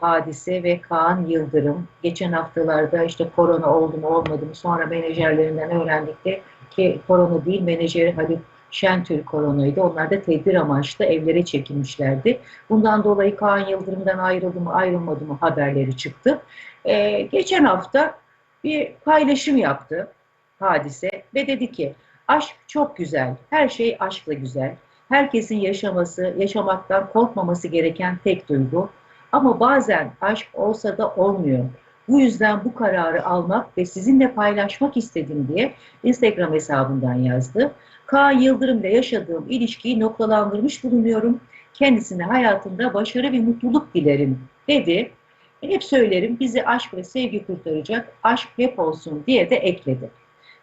Hadise ve Kaan Yıldırım. Geçen haftalarda işte korona oldu mu olmadı mı sonra menajerlerinden öğrendik de ki korona değil menajeri Haluk Şentürk koronaydı. Onlar da tedbir amaçlı evlere çekilmişlerdi. Bundan dolayı Kaan Yıldırım'dan ayrıldı mı ayrılmadı mı haberleri çıktı. Ee, geçen hafta bir paylaşım yaptı hadise ve dedi ki aşk çok güzel, her şey aşkla güzel. Herkesin yaşaması, yaşamaktan korkmaması gereken tek duygu. Ama bazen aşk olsa da olmuyor. Bu yüzden bu kararı almak ve sizinle paylaşmak istedim diye Instagram hesabından yazdı. Kaan Yıldırım'la yaşadığım ilişkiyi noktalandırmış bulunuyorum. Kendisine hayatında başarı ve mutluluk dilerim dedi. Hep söylerim bizi aşk ve sevgi kurtaracak, aşk hep olsun diye de ekledi.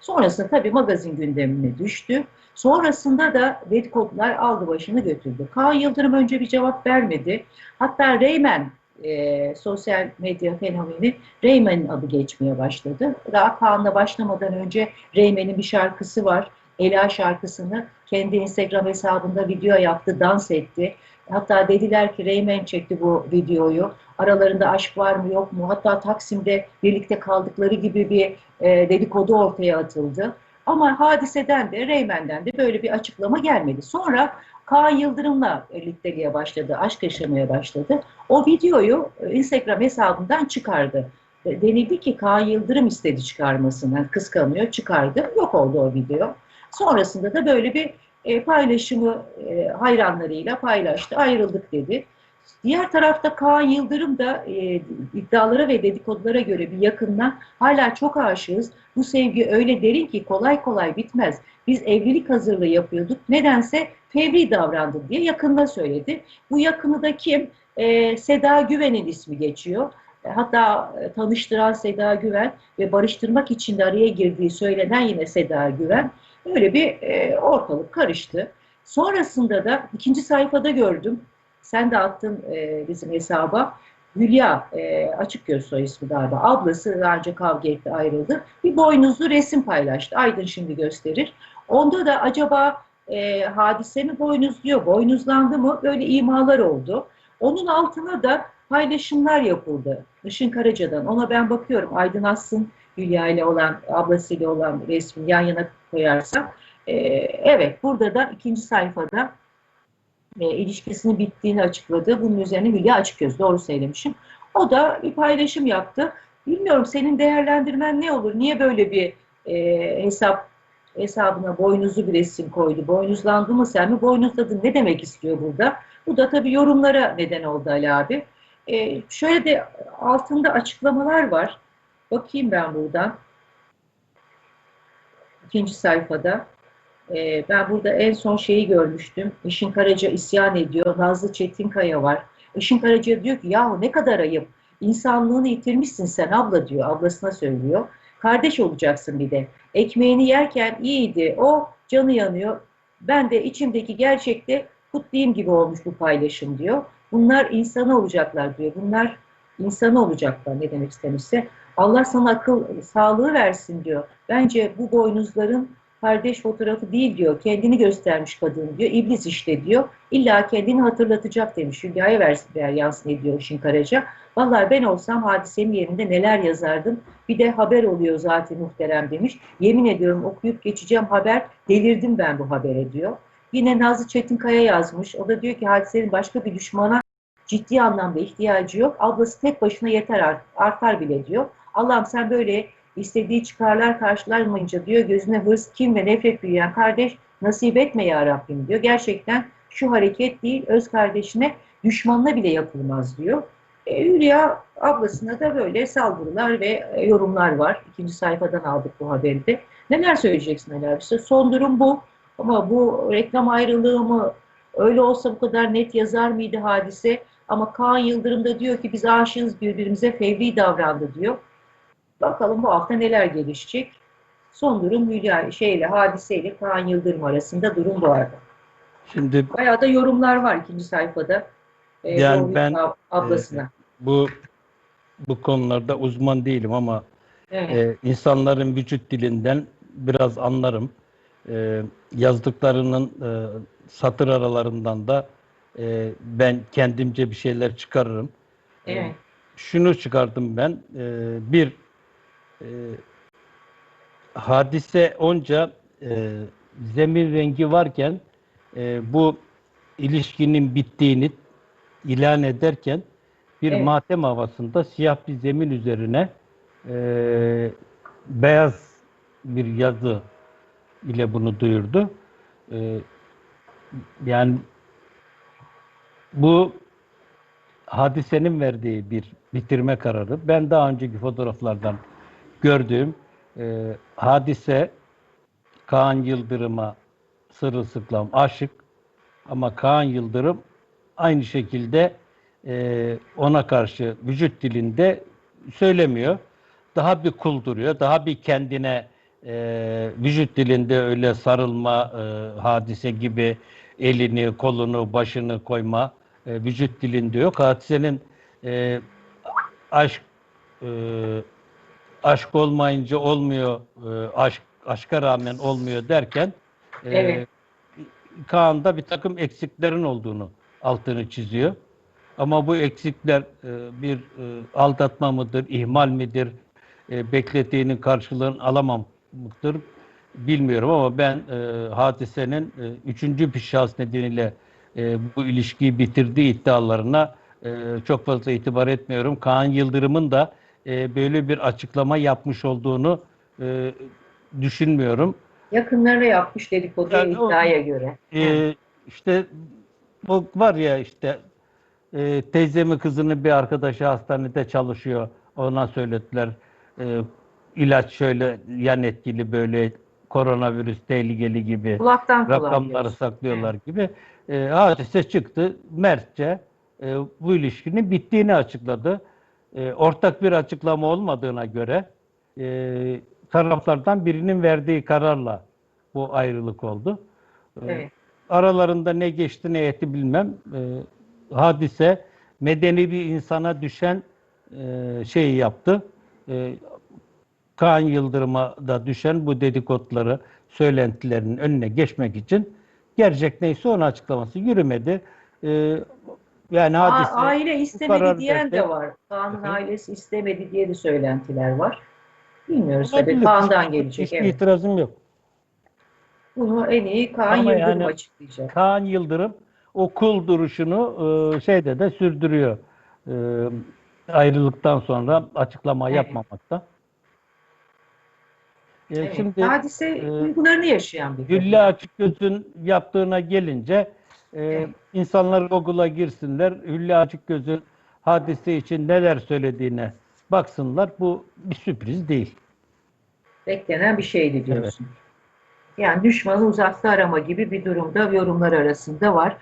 Sonrasında tabii magazin gündemine düştü. Sonrasında da dedikodular aldı başını götürdü. Kaan Yıldırım önce bir cevap vermedi. Hatta Reymen e, sosyal medya fenomeni Reymen'in adı geçmeye başladı. Daha Kaan'la başlamadan önce Reymen'in bir şarkısı var. Ela şarkısını kendi Instagram hesabında video yaptı, dans etti. Hatta dediler ki Reymen çekti bu videoyu. Aralarında aşk var mı yok mu? Hatta Taksim'de birlikte kaldıkları gibi bir e, dedikodu ortaya atıldı. Ama hadiseden de Reymen'den de böyle bir açıklama gelmedi. Sonra Kaan Yıldırım'la birlikteliğe başladı, aşk yaşamaya başladı. O videoyu e, Instagram hesabından çıkardı. E, Denildi ki Kaan Yıldırım istedi çıkarmasını, yani kıskanıyor, çıkardı. Yok oldu o video. Sonrasında da böyle bir e, paylaşımı hayranlarıyla paylaştı, ayrıldık dedi. Diğer tarafta Kaan Yıldırım da e, iddialara ve dedikodulara göre bir yakından hala çok aşığız. Bu sevgi öyle derin ki kolay kolay bitmez. Biz evlilik hazırlığı yapıyorduk. Nedense fevri davrandı diye yakında söyledi. Bu yakını da kim? E, Seda Güven'in ismi geçiyor. E, Hatta e, tanıştıran Seda Güven ve barıştırmak için de araya girdiği söylenen yine Seda Güven. Böyle bir e, ortalık karıştı. Sonrasında da ikinci sayfada gördüm. Sen de attın e, bizim hesaba. Hülya, e, açık göz soy ismi galiba. Ablası daha önce kavga etti, ayrıldı. Bir boynuzlu resim paylaştı. Aydın şimdi gösterir. Onda da acaba e, hadise mi boynuzluyor, boynuzlandı mı? Böyle imalar oldu. Onun altına da paylaşımlar yapıldı. Işın Karaca'dan. Ona ben bakıyorum. Aydın Assın Hülya ile olan, ablasıyla olan resmi yan yana koyarsak. E, evet, burada da ikinci sayfada e, ilişkisinin bittiğini açıkladı. Bunun üzerine Hülya Açıkgöz, doğru söylemişim. O da bir paylaşım yaptı. Bilmiyorum senin değerlendirmen ne olur? Niye böyle bir e, hesap hesabına boynuzlu bir resim koydu? Boynuzlandı mı sen mi? Boynuzladın ne demek istiyor burada? Bu da tabii yorumlara neden oldu Ali abi. E, şöyle de altında açıklamalar var. Bakayım ben buradan. İkinci sayfada. Ee, ben burada en son şeyi görmüştüm. Işın Karaca isyan ediyor. Nazlı Çetinkaya var. Işın Karaca diyor ki yahu ne kadar ayıp. İnsanlığını yitirmişsin sen abla diyor. Ablasına söylüyor. Kardeş olacaksın bir de. Ekmeğini yerken iyiydi. O canı yanıyor. Ben de içimdeki gerçekte kutlayayım gibi olmuş bu paylaşım diyor. Bunlar insanı olacaklar diyor. Bunlar insanı olacaklar ne demek istemişse. Allah sana akıl sağlığı versin diyor. Bence bu boynuzların kardeş fotoğrafı değil diyor. Kendini göstermiş kadın diyor. İblis işte diyor. İlla kendini hatırlatacak demiş. Hülya'ya ver yansın ediyor Işın Karaca. Vallahi ben olsam hadisenin yerinde neler yazardım. Bir de haber oluyor zaten muhterem demiş. Yemin ediyorum okuyup geçeceğim haber. Delirdim ben bu habere diyor. Yine Nazlı Çetinkaya yazmış. O da diyor ki hadisenin başka bir düşmana ciddi anlamda ihtiyacı yok. Ablası tek başına yeter artar bile diyor. Allah'ım sen böyle istediği çıkarlar karşılanmayınca diyor gözüne hırs, kim ve nefret büyüyen kardeş nasip etme ya Rabbim diyor. Gerçekten şu hareket değil öz kardeşine düşmanına bile yapılmaz diyor. E, Hülya ablasına da böyle saldırılar ve e, yorumlar var. İkinci sayfadan aldık bu haberi de. Neler söyleyeceksin Ali abi? İşte son durum bu. Ama bu reklam ayrılığı mı öyle olsa bu kadar net yazar mıydı hadise? Ama Kaan Yıldırım da diyor ki biz aşığız birbirimize fevri davrandı diyor. Bakalım bu hafta neler gelişecek. Son durum Hülya şeyle, hadiseyle Kaan Yıldırım arasında durum bu arada. Şimdi Bayağı da yorumlar var ikinci sayfada. Ee, Yani ben, ab- ablasına. bu bu konularda uzman değilim ama evet. e, insanların vücut dilinden biraz anlarım. E, yazdıklarının e, satır aralarından da e, ben kendimce bir şeyler çıkarırım. E, Evet. şunu çıkardım ben. E, bir e, hadise onca e, zemin rengi varken e, bu ilişkinin bittiğini ilan ederken bir Evet. matem havasında siyah bir zemin üzerine e, beyaz bir yazı ile bunu duyurdu. E, yani bu hadisenin verdiği bir bitirme kararı. Ben daha önceki fotoğraflardan gördüğüm e, hadise Kaan Yıldırım'a sırılsıklam aşık ama Kaan Yıldırım aynı şekilde e, ona karşı vücut dilinde söylemiyor. Daha bir kul duruyor. Daha bir kendine e, vücut dilinde öyle sarılma e, hadise gibi elini, kolunu, başını koyma e, vücut dilinde yok. Hadisenin e, aşk e, aşk olmayınca olmuyor, e, aşk aşka rağmen olmuyor derken e, Evet. Kaan'da bir takım eksiklerin olduğunu altını çiziyor. Ama bu eksikler e, bir e, aldatma mıdır, ihmal midir, e, beklediğinin karşılığını alamamaktır bilmiyorum ama ben e, hadisenin e, üçüncü bir şahıs nedeniyle e, bu ilişkiyi bitirdiği iddialarına e, çok fazla itibar etmiyorum. Kaan Yıldırım'ın da e, böyle bir açıklama yapmış olduğunu e, düşünmüyorum. Yakınlarına yapmış dedikodu Yani iddiaya göre. Ee, işte bu var ya işte e, teyzemin kızının bir arkadaşı hastanede çalışıyor. Ona söylediler. E, ilaç şöyle yan etkili böyle koronavirüs tehlikeli gibi Kulaktan rakamları saklıyorlar gibi. E, hadise çıktı. Mertçe e, bu ilişkinin bittiğini açıkladı. E, ortak bir açıklama olmadığına göre e, taraflardan birinin verdiği kararla bu ayrılık oldu. E, Evet. aralarında ne geçti ne etti bilmem. E, hadise medeni bir insana düşen e, şeyi yaptı. E, Kaan Yıldırım'a da düşen bu dedikoduları, söylentilerinin önüne geçmek için gerçek neyse onu açıklaması yürümedi. E, yani A- hadise aile karar istemedi diyen de var. Kaan'ın ailesi istemedi diye de söylentiler var. Bilmiyoruz tabii. Kaan'dan gelecek. hiçbir Evet. itirazım yok. Bunu en iyi Kaan Ama Yıldırım yani- açıklayacak. Kaan Yıldırım o kul duruşunu e, şeyde de sürdürüyor. E, ayrılıktan sonra açıklama Evet. yapmamakta. E, Evet. Şimdi Hadise e, duygularını yaşayan bir Gülle Açıkgöz'ün yaptığına gelince e, Evet. insanlar Google'a girsinler. Hülya Açıkgöz'ün hadise için neler söylediğine baksınlar. Bu bir sürpriz değil. beklenen bir şeydi diyorsun. Yani düşmanı uzakta arama gibi bir durumda yorumlar arasında var.